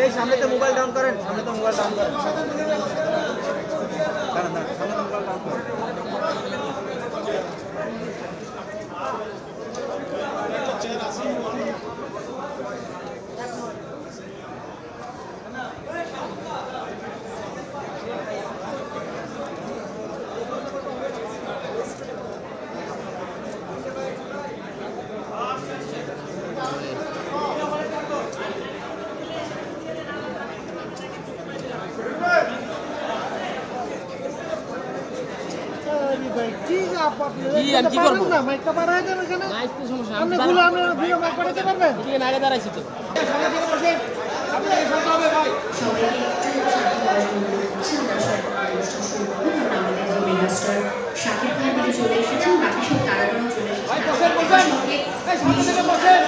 এই সামনেতে mobile down করেন সামনে তো মোবাইল ডাউন করেন। শাকিব খান থেকে চলে এসেছেন বাকি সব তারাগুলো চলে এসেছেন বসেন বসেন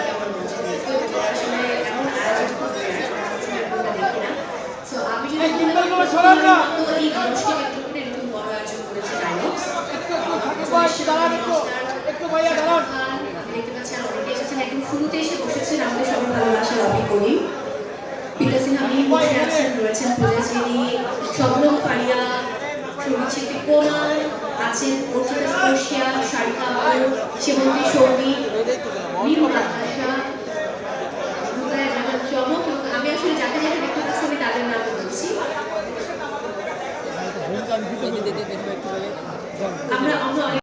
শুরুতে এসে বসেছেন আমাদের সবার ভালোবাসা রবি করিম আমি বসে আছেন, রয়েছেন পূজা চিনি শবনম ফারিয়া, সংগীত শিল্পী আছেন অর্চিতা স্পর্শিয়া, সারিকা আবু সেবন্তী চমক আমি আসলে তাদের নাম বলছি একটু আগে।